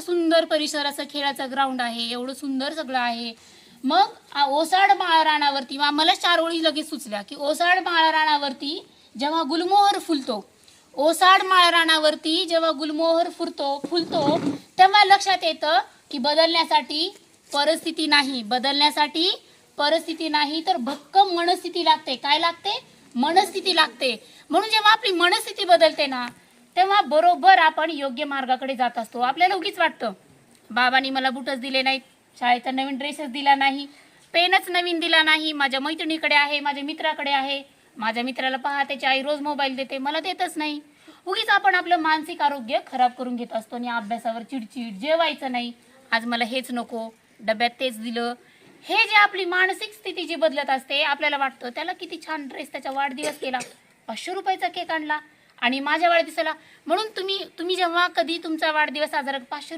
सुंदर परिसर असं खेळाचं ग्राउंड आहे एवढं सुंदर सगळं आहे. मग ओसाड माळरानावरती मला चार ओळी लगेच सुचल्या की ओसाड माळरानावरती जेव्हा गुलमोहर फुलतो ओसाड माळरानावरती जेव्हा गुलमोहर फुरतो फुलतो तेव्हा लक्षात येतं की बदलण्यासाठी परिस्थिती नाही. बदलण्यासाठी परिस्थिती नाही तर भक्कम मनस्थिती लागते. काय लागते? मनस्थिती लागते. म्हणून जेव्हा आपली मनस्थिती बदलते ना तेव्हा बरोबर आपण योग्य मार्गाकडे जात असतो. आपल्याला उगीच वाटतं बाबांनी मला बुटच दिले नाहीत शाळेचा नवीन ड्रेसच दिला नाही पेनच नवीन दिला नाही माझ्या मैत्रिणीकडे आहे माझ्या मित्राकडे आहे माझ्या मित्राला पहा त्याची आई रोज मोबाईल देते मला देतच नाही. उगीच आपण आपलं मानसिक आरोग्य खराब करून घेत असतो आणि अभ्यासावर चिडचिड जेवायचं नाही. आज मला हेच नको डब्यात तेच दिलं. हे जे आपली मानसिक स्थिती जी बदलत असते आपल्याला वाटतं त्याला किती छान ड्रेस त्याचा वाढदिवस केला. पाचशे रुपयाचा केक आणला. आणि माझ्या वाढदिवसाला म्हणून तुम्ही तुम्ही जेव्हा कधी तुमचा वाढदिवस साजरा पाचशे रुपये